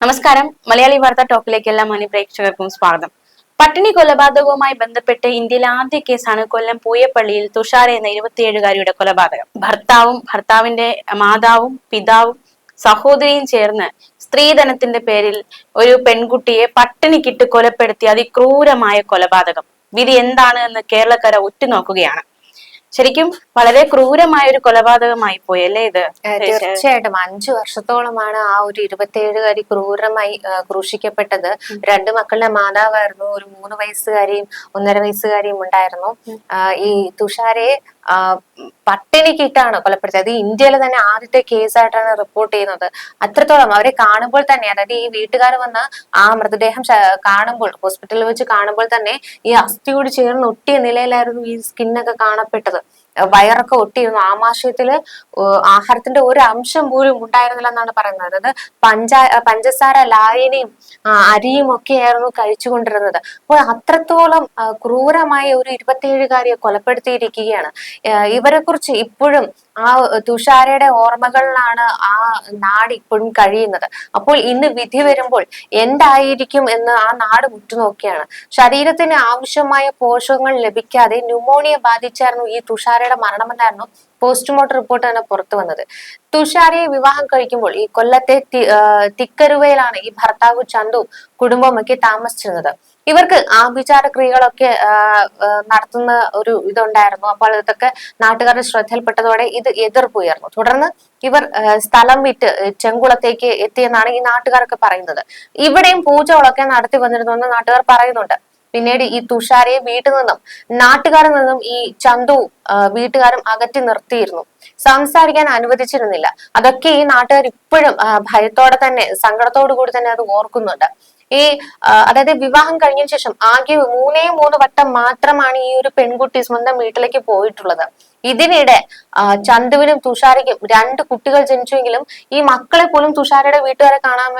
നമസ്കാരം. മലയാളി വാർത്താ ടോക്കിലേക്ക് എല്ലാ മാന്യ പ്രേക്ഷകർക്കും സ്വാഗതം. പട്ടിണി കൊലപാതകവുമായി ബന്ധപ്പെട്ട് ഇന്ത്യയിലെ ആദ്യ കേസാണ് കൊല്ലം പൂയപ്പള്ളിയിൽ തുഷാര എന്ന ഇരുപത്തിയേഴുകാരിയുടെ കൊലപാതകം. ഭർത്താവും ഭർത്താവിന്റെ മാതാവും പിതാവും സഹോദരിയും ചേർന്ന് സ്ത്രീധനത്തിന്റെ പേരിൽ ഒരു പെൺകുട്ടിയെ പട്ടിണിക്കിട്ട് കൊലപ്പെടുത്തിയ അതിക്രൂരമായ കൊലപാതകം. വിധി എന്താണ് എന്ന് കേരളക്കര ഉറ്റുനോക്കുകയാണ്. ശരിക്കും വളരെ ക്രൂരമായ ഒരു കൊലപാതകമായി പോയി അല്ലേ ഇത് തീർച്ചയായിട്ടും. അഞ്ചു വർഷത്തോളമാണ് ആ ഒരു ഇരുപത്തിയേഴുകാരി ക്രൂരമായി ക്രൂശിക്കപ്പെട്ടത്. രണ്ട് മക്കളുടെ മാതാവായിരുന്നു. ഒരു മൂന്ന് വയസ്സുകാരിയും ഒന്നര വയസ്സുകാരിയും ഉണ്ടായിരുന്നു. ഈ തുഷാരയെ പട്ടിണിക്കിട്ടാണ് കൊലപ്പെടുത്തിയത്. അത് ഇന്ത്യയിലെ തന്നെ ആദ്യത്തെ കേസായിട്ടാണ് റിപ്പോർട്ട് ചെയ്യുന്നത്. അത്രത്തോളം അവരെ കാണുമ്പോൾ തന്നെ അതായത് ഈ വീട്ടുകാർ വന്ന് ആ മൃതദേഹം കാണുമ്പോൾ ഹോസ്പിറ്റലിൽ വെച്ച് കാണുമ്പോൾ തന്നെ ഈ അസ്ഥിയോട് ചേർന്ന് ഒട്ടിയ നിലയിലായിരുന്നു ഈ സ്കിന്നൊക്കെ കാണപ്പെട്ടത്. വയറൊക്കെ ഒട്ടിയിരുന്നു. ആമാശയത്തിൽ ആഹാരത്തിന്റെ ഒരു അംശം പോലും ഉണ്ടായിരുന്നില്ല എന്നാണ് പറയുന്നത്. അതായത് പഞ്ച പഞ്ചസാര ലായനിയും അരിയും അരിയും ഒക്കെയായിരുന്നു കഴിച്ചുകൊണ്ടിരുന്നത്. അപ്പോൾ അത്രത്തോളം ക്രൂരമായ ഒരു ഇരുപത്തിയേഴുകാരിയെ കൊലപ്പെടുത്തിയിരിക്കുകയാണ്. ഇവരെ കുറിച്ച് ഇപ്പോഴും ആ തുഷാരയുടെ ഓർമ്മകളിലാണ് ആ നാട് ഇപ്പോഴും കഴിയുന്നത്. അപ്പോൾ ഇന്ന് വിധി വരുമ്പോൾ എന്തായിരിക്കും എന്ന് ആ നാട് ഉറ്റുനോക്കിയാണ് ശരീരത്തിന് ആവശ്യമായ പോഷകങ്ങൾ ലഭിക്കാതെ ന്യൂമോണിയ ബാധിച്ചായിരുന്നു ഈ തുഷാരയുടെ മരണമെന്നായിരുന്നു പോസ്റ്റ്മോർട്ടം റിപ്പോർട്ട് തന്നെ പുറത്തു വന്നത്. തുഷാരയെ വിവാഹം കഴിക്കുമ്പോൾ ഈ കൊല്ലത്തെ തിക്കരുവയിലാണ് ഈ ഭർത്താവ് ചന്തു കുടുംബമൊക്കെ താമസിച്ചിരുന്നത്. ഇവർക്ക് ആഭിചാര ക്രിയകളൊക്കെ നടത്തുന്ന ഒരു ഇതുണ്ടായിരുന്നു. അപ്പോൾ ഇതൊക്കെ നാട്ടുകാരുടെ ശ്രദ്ധയിൽപ്പെട്ടതോടെ ഇത് എതിർപ്പുയർന്നു. തുടർന്ന് ഇവർ സ്ഥലം വിറ്റ് ചെങ്കുളത്തേക്ക് എത്തിയെന്നാണ് ഈ നാട്ടുകാരൊക്കെ പറയുന്നത്. ഇവിടെയും പൂജകളൊക്കെ നടത്തി വന്നിരുന്നു എന്ന് നാട്ടുകാർ പറയുന്നുണ്ട്. പിന്നീട് ഈ തുഷാരയെ വീട്ടിൽ നിന്നും നാട്ടുകാരിൽ നിന്നും ഈ ചന്തു വീട്ടുകാരും അകറ്റി നിർത്തിയിരുന്നു. സംസാരിക്കാൻ അനുവദിച്ചിരുന്നില്ല. അതൊക്കെ ഈ നാട്ടുകാർ ഇപ്പോഴും ഭയത്തോടെ തന്നെ സങ്കടത്തോടു കൂടി തന്നെ അത് ഓർക്കുന്നുണ്ട്. ഈ അതായത് വിവാഹം കഴിഞ്ഞ ശേഷം ആകെ മൂന്നേ മൂന്ന് വട്ടം മാത്രമാണ് ഈ ഒരു പെൺകുട്ടി സ്വന്തം വീട്ടിലേക്ക് പോയിട്ടുള്ളത്. ഇതിനിടെ ചന്തുവിനും തുഷാരയ്ക്കും രണ്ട് കുട്ടികൾ ജനിച്ചുവെങ്കിലും ഈ മക്കളെ പോലും തുഷാരയുടെ വീട്ടുകാരെ കാണാൻ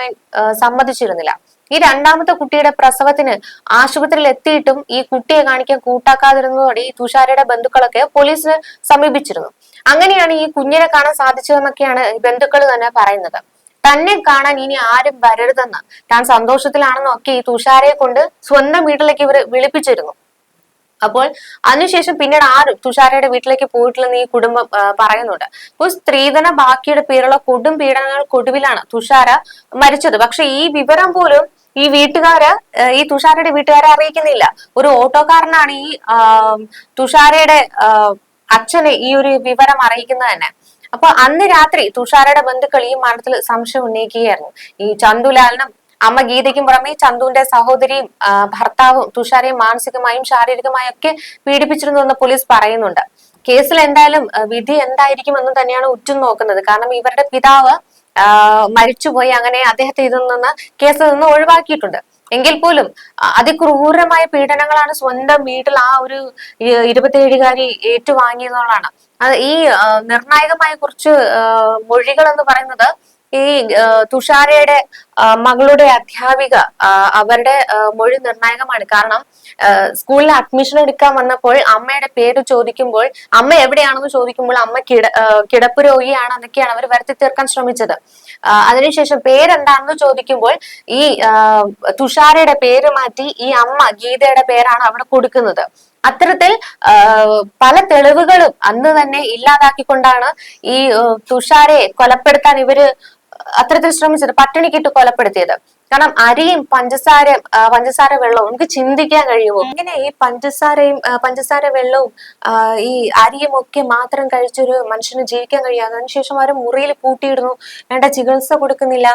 സമ്മതിച്ചിരുന്നില്ല. ഈ രണ്ടാമത്തെ കുട്ടിയുടെ പ്രസവത്തിന് ആശുപത്രിയിൽ എത്തിയിട്ടും ഈ കുട്ടിയെ കാണിക്കാൻ കൂട്ടാക്കാതിരുന്നതോടെ ഈ തുഷാരയുടെ ബന്ധുക്കളൊക്കെ പോലീസിനെ സമീപിച്ചിരുന്നു. അങ്ങനെയാണ് ഈ കുഞ്ഞിനെ കാണാൻ സാധിച്ചതെന്നൊക്കെയാണ് ബന്ധുക്കൾ തന്നെ പറയുന്നത്. തന്നെ കാണാൻ ഇനി ആരും വരരുതെന്ന് താൻ സന്തോഷത്തിലാണെന്നൊക്കെ ഈ തുഷാരയെ കൊണ്ട് സ്വന്തം വീട്ടിലേക്ക് ഇവർ വിളിപ്പിച്ചിരുന്നു. അപ്പോൾ അതിനുശേഷം പിന്നീട് ആരും തുഷാരയുടെ വീട്ടിലേക്ക് പോയിട്ടില്ലെന്ന് ഈ കുടുംബം പറയുന്നുണ്ട്. അപ്പോൾ സ്ത്രീധന ബാക്കിയുടെ പേരുള്ള കൊടും പീഡനങ്ങൾക്കൊടുവിലാണ് തുഷാര മരിച്ചത്. പക്ഷെ ഈ വിവരം പോലും ഈ വീട്ടുകാര് ഈ തുഷാരയുടെ വീട്ടുകാരെ അറിയിക്കുന്നില്ല. ഒരു ഓട്ടോക്കാരനാണ് ഈ തുഷാരയുടെ അച്ഛനെ ഈ ഒരു വിവരം അറിയിക്കുന്നത് തന്നെ. അപ്പൊ അന്ന് രാത്രി തുഷാരയുടെ ബന്ധുക്കൾ ഈ മരണത്തിൽ സംശയം ഉന്നയിക്കുകയായിരുന്നു. ഈ ചന്തുലാലിനും അമ്മ ഗീതയ്ക്കും പുറമെ ചന്തുവിന്റെ സഹോദരിയും ഭർത്താവും തുഷാരയും മാനസികമായും ശാരീരികമായും ഒക്കെ പീഡിപ്പിച്ചിരുന്നു എന്ന് പോലീസ് പറയുന്നുണ്ട്. കേസിൽ എന്തായാലും വിധി എന്തായിരിക്കും എന്ന് തന്നെയാണ് ഉറ്റും നോക്കുന്നത് കാരണം ഇവരുടെ പിതാവ് മരിച്ചുപോയി അങ്ങനെ അദ്ദേഹത്തെ ഇതിൽ നിന്ന് കേസിൽ നിന്ന് ഒഴിവാക്കിയിട്ടുണ്ട്. എങ്കിൽ പോലും അതിക്രൂരമായ പീഡനങ്ങളാണ് സ്വന്തം വീട്ടിൽ ആ ഒരു ഇരുപത്തിയേഴുകാരി ഏറ്റുവാങ്ങിയതുകൊണ്ടാണ്. ഈ നിർണായകമായ കുറച്ച് മൊഴികൾ എന്ന് പറയുന്നത് ഈ തുഷാരയുടെ മകളുടെ അധ്യാപിക അവരുടെ മൊഴി നിർണായകമാണ്. കാരണം സ്കൂളിൽ അഡ്മിഷൻ എടുക്കാൻ വന്നപ്പോൾ അമ്മയുടെ പേര് ചോദിക്കുമ്പോൾ അമ്മ എവിടെയാണെന്ന് ചോദിക്കുമ്പോൾ അമ്മ കിട കിടപ്പ് രോഗിയാണ് എന്നൊക്കെയാണ് അവർ വരുത്തി തീർക്കാൻ ശ്രമിച്ചത്. അതിനുശേഷം പേരെന്താണെന്ന് ചോദിക്കുമ്പോൾ ഈ തുഷാരയുടെ പേര് മാറ്റി ഈ അമ്മ ഗീതയുടെ പേരാണ് അവിടെ കൊടുക്കുന്നത്. അത്തരത്തിൽ പല തെളിവുകളും അന്ന് തന്നെ ഇല്ലാതാക്കിക്കൊണ്ടാണ് ഈ തുഷാരയെ കൊലപ്പെടുത്താൻ ഇവർ അത്തരത്തിൽ ശ്രമിച്ചത് പട്ടിണിക്കിട്ട് കൊലപ്പെടുത്തിയത്. കാരണം അരിയും പഞ്ചസാരയും പഞ്ചസാര വെള്ളവും നമുക്ക് ചിന്തിക്കാൻ കഴിയുമോ? ഇങ്ങനെ ഈ പഞ്ചസാരയും പഞ്ചസാര വെള്ളവും ഈ അരിയും ഒക്കെ മാത്രം കഴിച്ചൊരു മനുഷ്യന് ജീവിക്കാൻ കഴിയാതെ അതിനുശേഷം അവർ മുറിയിൽ പൂട്ടിയിടുന്നു വേണ്ട ചികിത്സ കൊടുക്കുന്നില്ല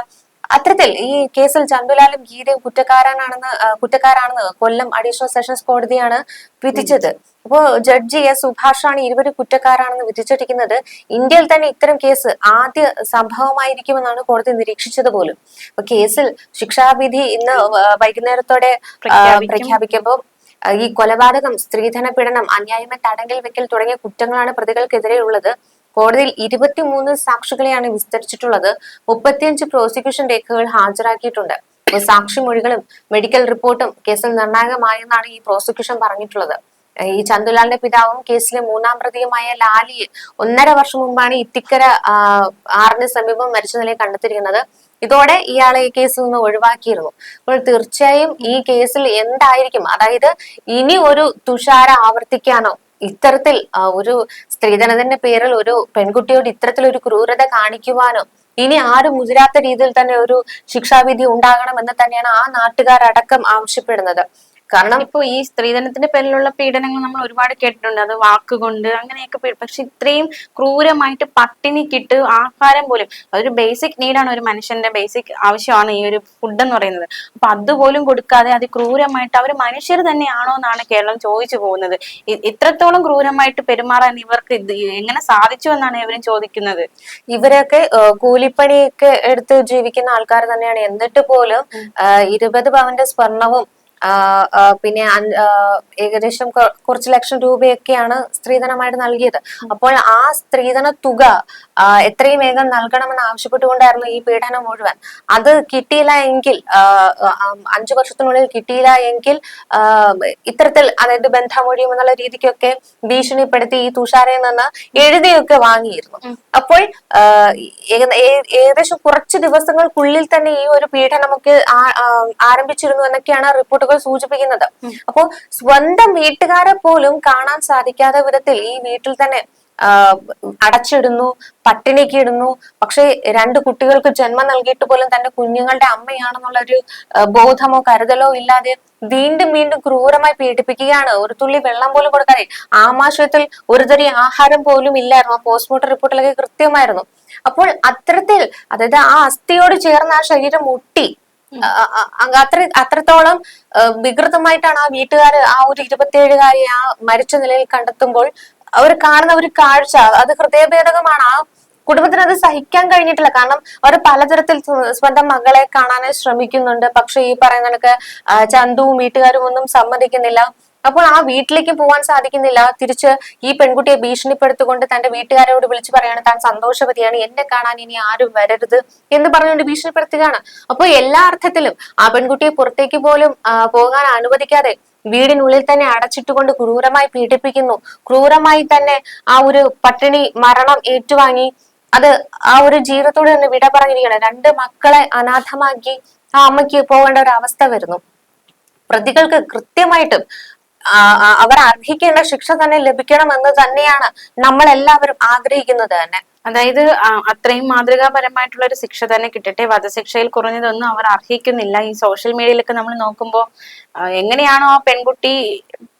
അത്തരത്തിൽ ഈ കേസിൽ ചന്തുലാലും ഗീതയും കുറ്റക്കാരനാണെന്ന് കുറ്റക്കാരാണെന്ന് കൊല്ലം അഡീഷണൽ സെഷൻസ് കോടതിയാണ് വിധിച്ചത്. അപ്പോ ജഡ്ജി എസ് സുഭാഷാണ് ഇരുവരും കുറ്റക്കാരാണെന്ന് വിധിച്ചിരിക്കുന്നത് ഇന്ത്യയിൽ തന്നെ ഇത്തരം കേസ് ആദ്യ സംഭവമായിരിക്കുമെന്നാണ് കോടതി നിരീക്ഷിച്ചത് പോലും. അപ്പൊ കേസിൽ ശിക്ഷാവിധി ഇന്ന് വൈകുന്നേരത്തോടെ പ്രഖ്യാപിക്കുമ്പോൾ ഈ കൊലപാതകം സ്ത്രീധന പീഡനം അന്യായമ തടങ്കൽ വെക്കൽ തുടങ്ങിയ കുറ്റങ്ങളാണ് പ്രതികൾക്കെതിരെ ഉള്ളത് കോടതിയിൽ ഇരുപത്തിമൂന്ന് സാക്ഷികളെയാണ് വിസ്തരിച്ചിട്ടുള്ളത്. മുപ്പത്തിയഞ്ച് പ്രോസിക്യൂഷൻ രേഖകൾ ഹാജരാക്കിയിട്ടുണ്ട്. സാക്ഷി സാക്ഷിമൊഴികളും മെഡിക്കൽ റിപ്പോർട്ടും കേസിൽ നിർണായകമായെന്നാണ് ഈ പ്രോസിക്യൂഷൻ പറഞ്ഞിട്ടുള്ളത്. ഈ ചന്തുലാലിന്റെ പിതാവും കേസിലെ മൂന്നാം പ്രതിയുമായ ലാലിയെ ഒന്നര വർഷം മുമ്പാണ് ഇത്തിക്കര ആറിന് സമീപം മരിച്ച നിലയിൽ കണ്ടെത്തിയിരിക്കുന്നത്. ഇതോടെ ഇയാളെ ഈ കേസിൽ നിന്ന് ഒഴിവാക്കിയിരുന്നു. അപ്പോൾ തീർച്ചയായും ഈ കേസിൽ എന്തായിരിക്കും? അതായത് ഇനി ഒരു തുഷാര ആവർത്തിക്കാനോ ഇത്തരത്തിൽ ഒരു സ്ത്രീധനത്തിന്റെ പേരിൽ ഒരു പെൺകുട്ടിയോട് ഇത്തരത്തിൽ ഒരു ക്രൂരത കാണിക്കുവാനോ ഇനി ആരും മുതിരാത്ത രീതിയിൽ തന്നെ ഒരു ശിക്ഷാവിധി ഉണ്ടാകണം എന്ന് തന്നെയാണ് ആ നാട്ടുകാരടക്കം ആവശ്യപ്പെടുന്നത്. കാരണം ഇപ്പൊ ഈ സ്ത്രീധനത്തിന്റെ പേരിലുള്ള പീഡനങ്ങൾ നമ്മൾ ഒരുപാട് കേട്ടിട്ടുണ്ട്. അത് വാക്കുകൊണ്ട് അങ്ങനെയൊക്കെ പക്ഷെ ഇത്രയും ക്രൂരമായിട്ട് പട്ടിണി കിട്ട് ആഹാരം പോലും അതൊരു ബേസിക് നീഡാണ് ഒരു മനുഷ്യന്റെ ബേസിക് ആവശ്യമാണ് ഈ ഒരു ഫുഡ് എന്ന് പറയുന്നത്. അപ്പൊ അതുപോലും കൊടുക്കാതെ അത് ക്രൂരമായിട്ട് അവർ മനുഷ്യർ തന്നെയാണോ എന്നാണ് കേരളം ചോദിച്ചു പോകുന്നത്. ഇത്രത്തോളം ക്രൂരമായിട്ട് പെരുമാറാൻ ഇവർക്ക് എങ്ങനെ സാധിച്ചു എന്നാണ് ഇവരും ചോദിക്കുന്നത്. ഇവരൊക്കെ കൂലിപ്പണിയൊക്കെ എടുത്ത് ജീവിക്കുന്ന ആൾക്കാർ തന്നെയാണ്. എന്നിട്ട് പോലും ഇരുപത് പവന്റെ സ്വർണവും പിന്നെ ഏകദേശം കുറച്ച് ലക്ഷം രൂപയൊക്കെയാണ് സ്ത്രീധനമായിട്ട് നൽകിയത്. അപ്പോൾ ആ സ്ത്രീധന തുക എത്രയും വേഗം നൽകണമെന്ന് ആവശ്യപ്പെട്ടുകൊണ്ടായിരുന്നു ഈ പീഡനം മുഴുവൻ. അത് കിട്ടിയില്ല എങ്കിൽ അഞ്ചു വർഷത്തിനുള്ളിൽ കിട്ടിയില്ല എങ്കിൽ ഇത്തരത്തിൽ അതായത് ബന്ധമൊഴിയും എന്നുള്ള രീതിക്കൊക്കെ ഭീഷണിപ്പെടുത്തി ഈ തുഷാരയിൽ നിന്ന് എഴുതിയൊക്കെ വാങ്ങിയിരുന്നു. അപ്പോൾ ഏകദേശം കുറച്ച് ദിവസങ്ങൾക്കുള്ളിൽ തന്നെ ഈ ഒരു പീഡനമൊക്കെ ആരംഭിച്ചിരുന്നു എന്നൊക്കെയാണ് റിപ്പോർട്ടുകൾ സൂചിപ്പിക്കുന്നത്. അപ്പോൾ സ്വന്തം വീട്ടുകാരെ പോലും കാണാൻ സാധിക്കാത്ത വിധത്തിൽ ഈ വീട്ടിൽ തന്നെ അടച്ചിടുന്നു പട്ടിണിക്ക് ഇടുന്നു പക്ഷെ രണ്ട് കുട്ടികൾക്ക് ജന്മം നൽകിയിട്ട് പോലും തന്റെ കുഞ്ഞുങ്ങളുടെ അമ്മയാണെന്നുള്ള ഒരു ബോധമോ കരുതലോ ഇല്ലാതെ വീണ്ടും വീണ്ടും ക്രൂരമായി പീഡിപ്പിക്കുകയാണ്. ഒരു തുള്ളി വെള്ളം പോലും കൊടുക്കാതെ ആമാശയത്തിൽ ഒരു തരി ആഹാരം പോലും ഇല്ലായിരുന്നു. ആ പോസ്റ്റ്മോർട്ടം റിപ്പോർട്ടിലൊക്കെ കൃത്യമായിരുന്നു. അപ്പോൾ അത്തരത്തിൽ അതായത് ആ അസ്ഥിയോട് ചേർന്ന് ആ ശരീരം മുട്ടി. അത്ര അത്രത്തോളം വികൃതമായിട്ടാണ് ആ വീട്ടുകാർ ആ ഒരു ഇരുപത്തിയേഴുകാരി ആ മരിച്ച നിലയിൽ കണ്ടെത്തുമ്പോൾ അവർ കാണുന്ന ഒരു കാഴ്ച അത് ഹൃദയഭേദകമാണ്. ആ കുടുംബത്തിന് അത് സഹിക്കാൻ കഴിഞ്ഞിട്ടില്ല. കാരണം അവർ പലതരത്തിൽ സ്വന്തം മകളെ കാണാനായി ശ്രമിക്കുന്നുണ്ട്. പക്ഷെ ഈ പറയുന്ന കണക്ക് ചന്തുവും വീട്ടുകാരും ഒന്നും സമ്മതിക്കുന്നില്ല. അപ്പോൾ ആ വീട്ടിലേക്ക് പോകാൻ സാധിക്കുന്നില്ല. തിരിച്ച് ഈ പെൺകുട്ടിയെ ഭീഷണിപ്പെടുത്തുകൊണ്ട് തന്റെ വീട്ടുകാരോട് വിളിച്ചു പറയാണ് താൻ സന്തോഷവതിയാണ്. എന്നെ കാണാൻ ഇനി ആരും വരരുത് എന്ന് പറഞ്ഞുകൊണ്ട് ഭീഷണിപ്പെടുത്തുകയാണ്. അപ്പോൾ എല്ലാ അർത്ഥത്തിലും ആ പെൺകുട്ടിയെ പുറത്തേക്ക് പോലും പോകാൻ അനുവദിക്കാതെ വീടിനുള്ളിൽ തന്നെ അടച്ചിട്ടുകൊണ്ട് ക്രൂരമായി പീഡിപ്പിക്കുന്നു. ക്രൂരമായി തന്നെ ആ ഒരു പട്ടിണി മരണം ഏറ്റുവാങ്ങി. അത് ആ ഒരു ജീവിതത്തോട് തന്നെ വിട പറഞ്ഞിരിക്കണം രണ്ട് മക്കളെ അനാഥമാക്കി ആ അമ്മയ്ക്ക് പോകേണ്ട ഒരു അവസ്ഥ വരുന്നു. പ്രതികൾക്ക് കൃത്യമായിട്ടും അവർ അർഹിക്കേണ്ട ശിക്ഷ തന്നെ ലഭിക്കണം എന്ന് തന്നെയാണ് നമ്മൾ എല്ലാവരും ആഗ്രഹിക്കുന്നത് തന്നെ. അതായത് അത്രയും മാതൃകാപരമായിട്ടുള്ള ഒരു ശിക്ഷ തന്നെ കിട്ടട്ടെ. വധശിക്ഷയിൽ കുറഞ്ഞതൊന്നും അവർ അർഹിക്കുന്നില്ല. ഈ സോഷ്യൽ മീഡിയയിലൊക്കെ നമ്മൾ നോക്കുമ്പോൾ എങ്ങനെയാണോ ആ പെൺകുട്ടി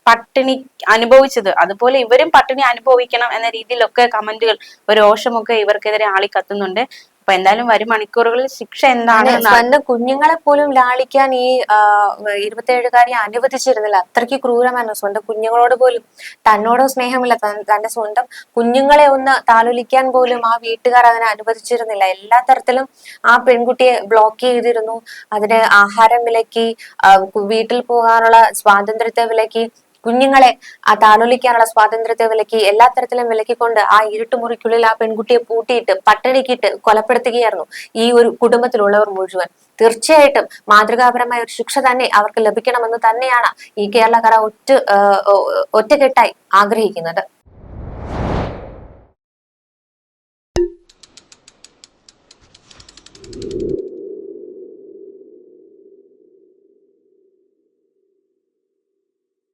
പട്ടിണി അനുഭവിച്ചത്. അതുപോലെ ഇവരും പട്ടിണി അനുഭവിക്കണം എന്ന രീതിയിലൊക്കെ കമന്റുകൾ ഒരു രോഷമൊക്കെ ഇവർക്കെതിരെ ആളി കത്തുന്നുണ്ട് അപ്പൊ എന്തായാലും വരും മണിക്കൂറുകളിൽ ശിക്ഷ എന്താണ് സ്വന്തം കുഞ്ഞുങ്ങളെ പോലും ലാളിക്കാൻ ഈ ഇരുപത്തിയേഴുകാരി അനുവദിച്ചിരുന്നില്ല. അത്രയ്ക്ക് ക്രൂരമായിരുന്നു. സ്വന്തം കുഞ്ഞുങ്ങളോട് പോലും തന്നോടോ സ്നേഹമില്ല. തന്റെ സ്വന്തം കുഞ്ഞുങ്ങളെ ഒന്ന് താലോലിക്കാൻ പോലും ആ വീട്ടുകാർ അതിനെ അനുവദിച്ചിരുന്നില്ല. എല്ലാ തരത്തിലും ആ പെൺകുട്ടിയെ ബ്ലോക്ക് ചെയ്തിരുന്നു. അതിന് ആഹാരം വിലക്കി വീട്ടിൽ പോകാനുള്ള സ്വാതന്ത്ര്യത്തെ വിലക്കി കുഞ്ഞുങ്ങളെ ആ താലോലിക്കാനുള്ള സ്വാതന്ത്ര്യത്തെ വിലക്കി എല്ലാ തരത്തിലും വിലക്കിക്കൊണ്ട് ആ ഇരുട്ടുമുറിക്കുള്ളിൽ ആ പെൺകുട്ടിയെ പൂട്ടിയിട്ട് പട്ടിണിക്കിട്ട് കൊലപ്പെടുത്തുകയായിരുന്നു ഈ ഒരു കുടുംബത്തിലുള്ളവർ മുഴുവൻ. തീർച്ചയായിട്ടും മാതൃകാപരമായ ഒരു ശിക്ഷ തന്നെ അവർക്ക് ലഭിക്കണമെന്ന് തന്നെയാണ് ഈ കേരളകര ഒറ്റ ഒറ്റക്കെട്ടായി ആഗ്രഹിക്കുന്നത്.